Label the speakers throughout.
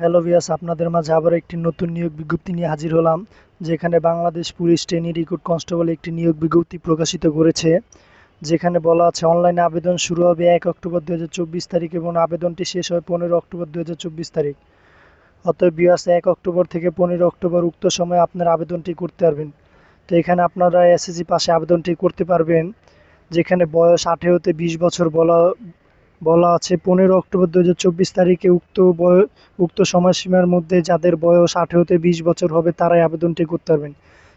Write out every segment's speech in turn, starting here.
Speaker 1: Hello ভিয়াস আপনাদের মাঝে আবার একটি নতুন নিয়োগ বিজ্ঞপ্তি নিয়ে হাজির হলাম, যেখানে Bangladesh police trainee recruit constable একটি নিয়োগ বিজ্ঞপ্তি প্রকাশিত করেছে, যেখানে বলা আছে, অনলাইনে আবেদন শুরু হবে এক অক্টোবর দু হাজার চব্বিশ তারিখ এবং আবেদনটি শেষ হয় পনেরো অক্টোবর দু হাজার চব্বিশ তারিখ। অতএব ভিয়াস এক অক্টোবর থেকে পনেরো অক্টোবর উক্ত সময়ে আপনার আবেদনটি করতে পারবেন। তো এখানে আপনারা এসএসসি পাশে আবেদনটি করতে পারবেন, যেখানে বয়স আঠেরোতে বিশ বছর বলা বলা আছে, পনেরো অক্টোবর দু হাজার চব্বিশ তারিখে উক্ত উক্ত সময়সীমার মধ্যে যাদের বয়স আঠেরোতে বিশ বছর হবে, তারাই আবেদনটি করতে পারবেন।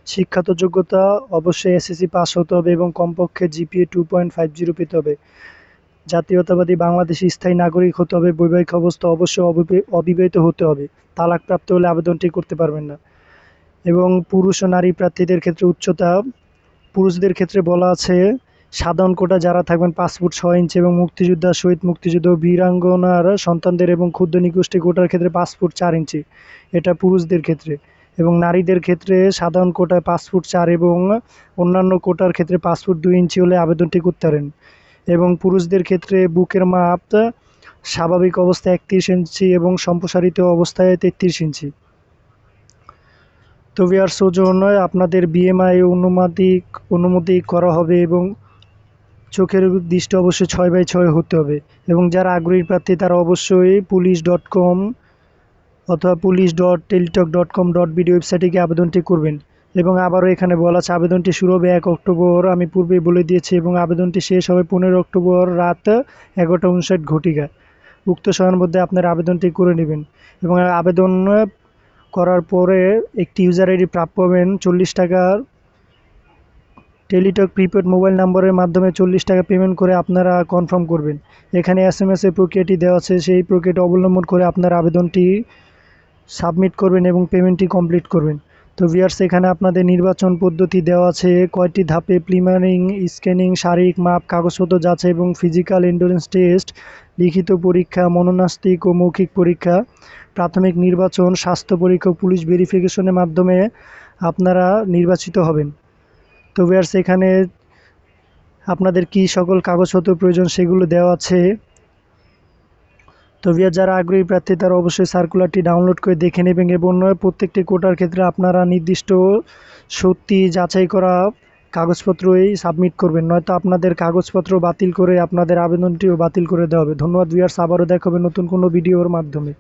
Speaker 1: শিক্ষাত যোগ্যতা অবশ্যই এসএসসি পাস হতে হবে এবং কমপক্ষে GPA two point five zero পেতে হবে। জাতীয়তাবাদী বাংলাদেশি স্থায়ী নাগরিক হতে হবে, বৈবাহিক অবস্থা অবশ্যই অবিবাহিত হতে হবে। তালাকপ্রাপ্ত হলে আবেদনটি করতে পারবেন না। এবং পুরুষ ও নারী প্রার্থীদের ক্ষেত্রে উচ্চতা, পুরুষদের ক্ষেত্রে বলা আছে সাধারণ কোটা যারা থাকবেন, পাঁচ ফুট ছয় ইঞ্চি এবং মুক্তিযোদ্ধা শহীদ মুক্তিযুদ্ধ বীরাঙ্গনার সন্তানদের এবং ক্ষুদ্র নিগোষ্ঠী কোটার ক্ষেত্রে পাঁচ ফুট চার ইঞ্চি। এটা পুরুষদের ক্ষেত্রে। এবং নারীদের ক্ষেত্রে সাধারণ কোটায় পাঁচ ফুট চার এবং অন্যান্য কোটার ক্ষেত্রে পাঁচ ফুট দুই ইঞ্চি হলে আবেদনটি করতে পারেন এবং পুরুষদের ক্ষেত্রে বুকের মাপ স্বাভাবিক অবস্থায় একত্রিশ ইঞ্চি এবং সম্প্রসারিত অবস্থায় তেত্রিশ ইঞ্চি। তো ভিয়ার্স ওজন, আপনাদের বিএমআই অনুমাদিক অনুমতি করা হবে এবং চোখের দৃষ্টি অবশ্যই ছয় বাই ছয় হতে হবে। এবং যারা আগ্রহী প্রার্থী, তারা অবশ্যই পুলিশ ডট কম অথবা police dot Teletalk dot com dot BD ওয়েবসাইটে গিয়ে আবেদনটি করবেন। এবং আবারও এখানে বলা আছে, আবেদনটি শুরু হবে এক অক্টোবর, আমি পূর্বেই বলে দিয়েছি, এবং আবেদনটি শেষ হবে পনেরো অক্টোবর রাত এগারোটা উনষাট ঘটিকা। উক্ত সময়ের মধ্যে আপনার আবেদনটি করে নেবেন। এবং আবেদন করার পরে একটি ইউজার আইডি প্রাপ্য হবেন, চল্লিশ টাকার টেলিটক প্রিপেড মোবাইল নম্বরের মাধ্যমে চল্লিশ টাকা পেমেন্ট করে আপনারা কনফার্ম করবেন। এখানে এস এম এসের প্রক্রিয়াটি দেওয়া আছে, সেই প্রক্রিয়াটি অবলম্বন করে আপনার আবেদনটি সাবমিট করবেন এবং পেমেন্টটি কমপ্লিট করবেন। তো ভিয়ার্স এখানে আপনাদের নির্বাচন পদ্ধতি দেওয়া আছে, কয়টি ধাপে প্রিমারিং স্ক্যানিং, শারীরিক মাপ, কাগজপত্র যাচাই এবং ফিজিক্যাল এন্ডুরেন্স টেস্ট লিখিত পরীক্ষা, মনোনাস্তিক ও মৌখিক পরীক্ষা, প্রাথমিক নির্বাচন, স্বাস্থ্য পরীক্ষা পুলিশ ভেরিফিকেশনের মাধ্যমে আপনারা নির্বাচিত হবেন। তো ভিয়ার্স এখানে আপনাদের কি সকল কাগজপত্র প্রয়োজন সেগুলো দেওয়া আছে। তো ভিয়ার যারা আগ্রহী প্রার্থী, তারা অবশ্যই সার্কুলারটি ডাউনলোড করে দেখে নেবেন এবং প্রত্যেকটি কোটার ক্ষেত্রে আপনারা নির্দিষ্ট সত্যি যাচাই করা কাগজপত্রই সাবমিট করবেন। নয়তো আপনাদের কাগজপত্র বাতিল করে আপনাদের আবেদনটিও বাতিল করে দেওয়া হবে। ধন্যবাদ ভিয়ার্স আবারও দেখাবে নতুন কোনো ভিডিওর মাধ্যমে।